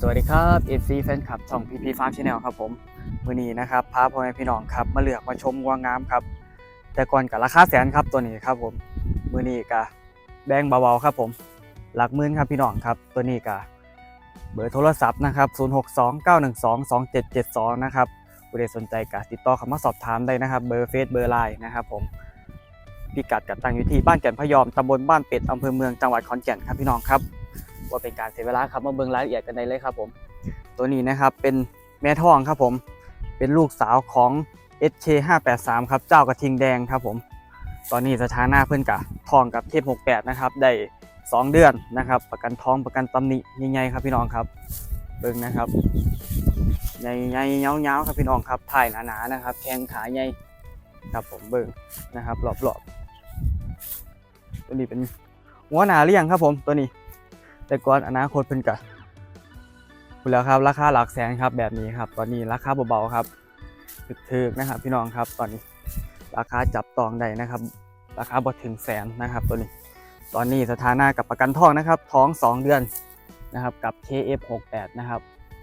สวัสดีครับ FC แฟนคลับช่อง PP Farm Channel ครับผมมื้อนี้นะครับพาพ่อแม่พี่น้องครับมาเลือกมาชมวัวงามครับ แต่ก่อนกับราคาแสนครับตัวนี้ครับผมมือนี้ก็แบงเบาๆครับผม หลักหมื่นครับพี่น้องครับ ตัวนี้ก็เบอร์โทรศัพท์นะครับ0629122772นะครับผู้ใดสนใจก็ติดต่อเข้ามาสอบถามได้นะครับ เบอร์เฟซเบอร์ไลน์นะครับผมพิกัดกับตั้งอยู่ที่บ้านแก่นพยอมตำบลบ้านเป็ดอำเภอเมืองจังหวัดขอนแก่นครับพี่น้องครับ ว่าเป็นการเสียเวลาครับมาเบิ่งรายละเอียดกันได้เลยครับผมตัวนี้นะครับเป็นแม่ทองครับผมเป็นลูกสาวของ SK 583 ครับเจ้ากระทิงแดงครับผม ตอนนี้สถานะเพื่อนกะทองกับเทพ68นะครับได้ 2 เดือนนะครับ ประกันท้องประกันตำหนิใหญ่ๆครับพี่น้องครับเบิ่งนะครับใหญ่ๆเงาๆครับพี่น้องครับถ่ายหนาๆนะครับแข้งขาใหญ่ครับผมเบิ่งนะครับรอบๆตัวนี้เป็นหัวหนาเลี้ยงครับผมตัวนี้ แต่ก่อนอนาคตเพิ่นกะคุณแล้วครับราคาหลักแสนครับแบบนี้ครับ ตอนนี้ราคาเบาๆครับถึกๆนะครับ พี่น้องครับตอนนี้ราคาจับต้องได้นะครับ ราคาบ่ถึงแสนนะครับ ตัวนี้ ตอนนี้สถานะกับประกันท้องนะครับ ท้อง 2 เดือนนะครับกับ KF68 นะครับ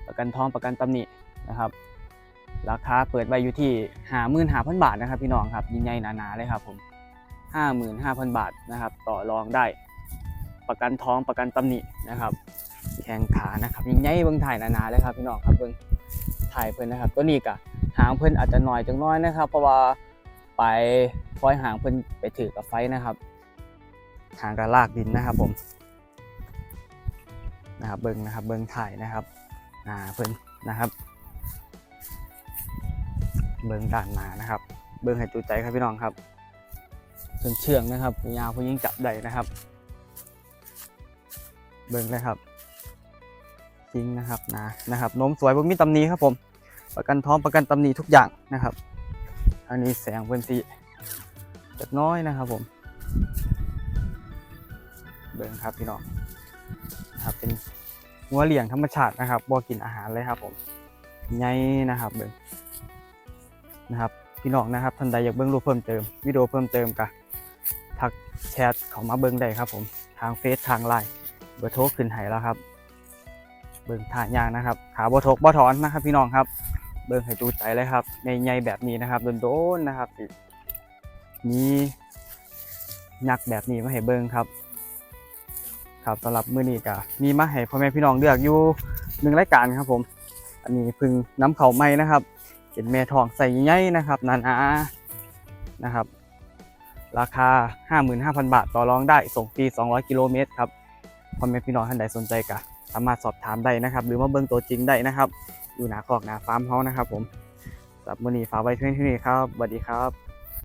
ประกันท้องประกันตำหนินะครับ ราคาเปิดไว้อยู่ที่55,000บาทนะครับ พี่น้องครับยิ่งใหญ่หนาๆเลยครับผม55,000บาทนะครับ ต่อรองได้ ประกันท้องประกันตำหนินะครับ แข้งขานะครับยิ่งใหญ่เบิ่งถ่ายนานๆเลยครับพี่น้องครับเบิ่งถ่ายเพิ่นนะครับ ตัวนี้กะหางเพิ่นอาจจะน้อยจังน้อยนะครับ เพราะว่าไปปล่อยหางเพิ่นไปถือกับไฟนะครับหางกระลากดินนะครับผมนะครับเบิ่งนะครับเบิ่งถ่ายนะครับหนาเพิ่นนะครับ เบิ่งด้านหน้านะครับ เบิ่งให้จุใจครับพี่น้องครับเพิ่นเชื่องนะครับยาวเพิ่นยิ่งจับได้นะครับ เบิ่งเลยครับจริงนะครับนะนะครับนมสวยบ่มีตำหนิครับผม ประกันท้องประกันตำหนิทุกอย่างนะครับอันนี้แสงเพิ่นสีจักน้อยนะครับผม เบิ่งครับพี่น้องนะครับเป็นงัวเหลี้ยงธรรมชาตินะครับบ่กินอาหารเลยครับผมใหญ่นะครับเบิ่งนะครับพี่น้องนะครับท่านใดอยากเบิ่งรูปเพิ่มเติมวิดีโอเพิ่มเติมก็ทักแชทเข้ามาเบิ่งได้ครับผมทางเฟซทางไลน์ เบอร์โทรขึ้นให้แล้วครับ เบิ่งถ่ายยางนะครับ ขาบ่ทกบ่ถอนนะครับ พี่น้องครับ เบิ่งให้จูใจเลยครับ ในใหญ่แบบนี้นะครับโดนๆนะครับมียักษ์แบบนี้มาให้เบิ่งครับ ครับสำหรับมื้อนี้ก็มีมาให้พ่อแม่พี่น้องเลือกอยู่หนึ่งรายการครับผม อันนี้พึ่งน้ำเขาใหม่นะครับเป็นแม่ทองใส่ใหญ่นะครับนานานะครับ ราคา 55,000 บาทต่อรองได้ส่งฟรี200 กิโลเมตรครับ พ่อแม่พี่น้องท่านใดสนใจก็สามารถสอบถามได้นะครับ หรือว่าเบิ้งตัวจริงได้นะครับ อยู่หนาคอกหนาฟาร์มเฮานะครับ ผมสำหรับมื้อนี้ฝากไว้เพียงเท่านี้ครับสวัสดีครับ